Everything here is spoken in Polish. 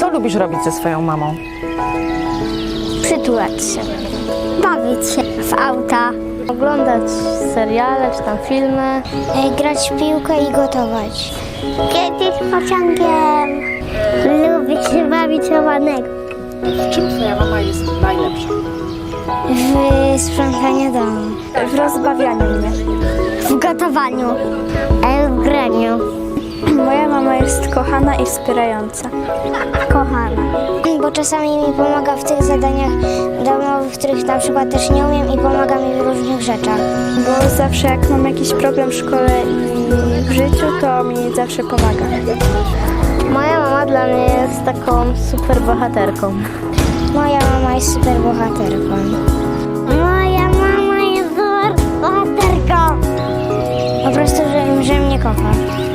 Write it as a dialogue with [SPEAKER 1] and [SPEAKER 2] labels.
[SPEAKER 1] Co lubisz robić ze swoją mamą?
[SPEAKER 2] Przytulać się. Bawić się w auta.
[SPEAKER 3] Oglądać seriale czy tam filmy.
[SPEAKER 2] E, Grać w piłkę i gotować. Kiedyś pociągiem. Lubię się bawić chowanego.
[SPEAKER 1] W czym twoja mama jest najlepsza?
[SPEAKER 2] W sprzątaniu domu. W rozbawianiu mnie. W gotowaniu. E, w graniu.
[SPEAKER 4] Moja mama jest kochana i wspierająca.
[SPEAKER 2] Kochana. Bo czasami mi pomaga w tych zadaniach domowych, których na przykład też nie umiem i pomaga mi w różnych rzeczach.
[SPEAKER 4] Bo zawsze jak mam jakiś problem w szkole i w życiu, to mi zawsze pomaga.
[SPEAKER 3] Moja mama dla mnie jest taką super bohaterką.
[SPEAKER 2] Moja mama jest super bohaterką. Moja mama jest super bohaterką. Po prostu, że, że mnie kocha.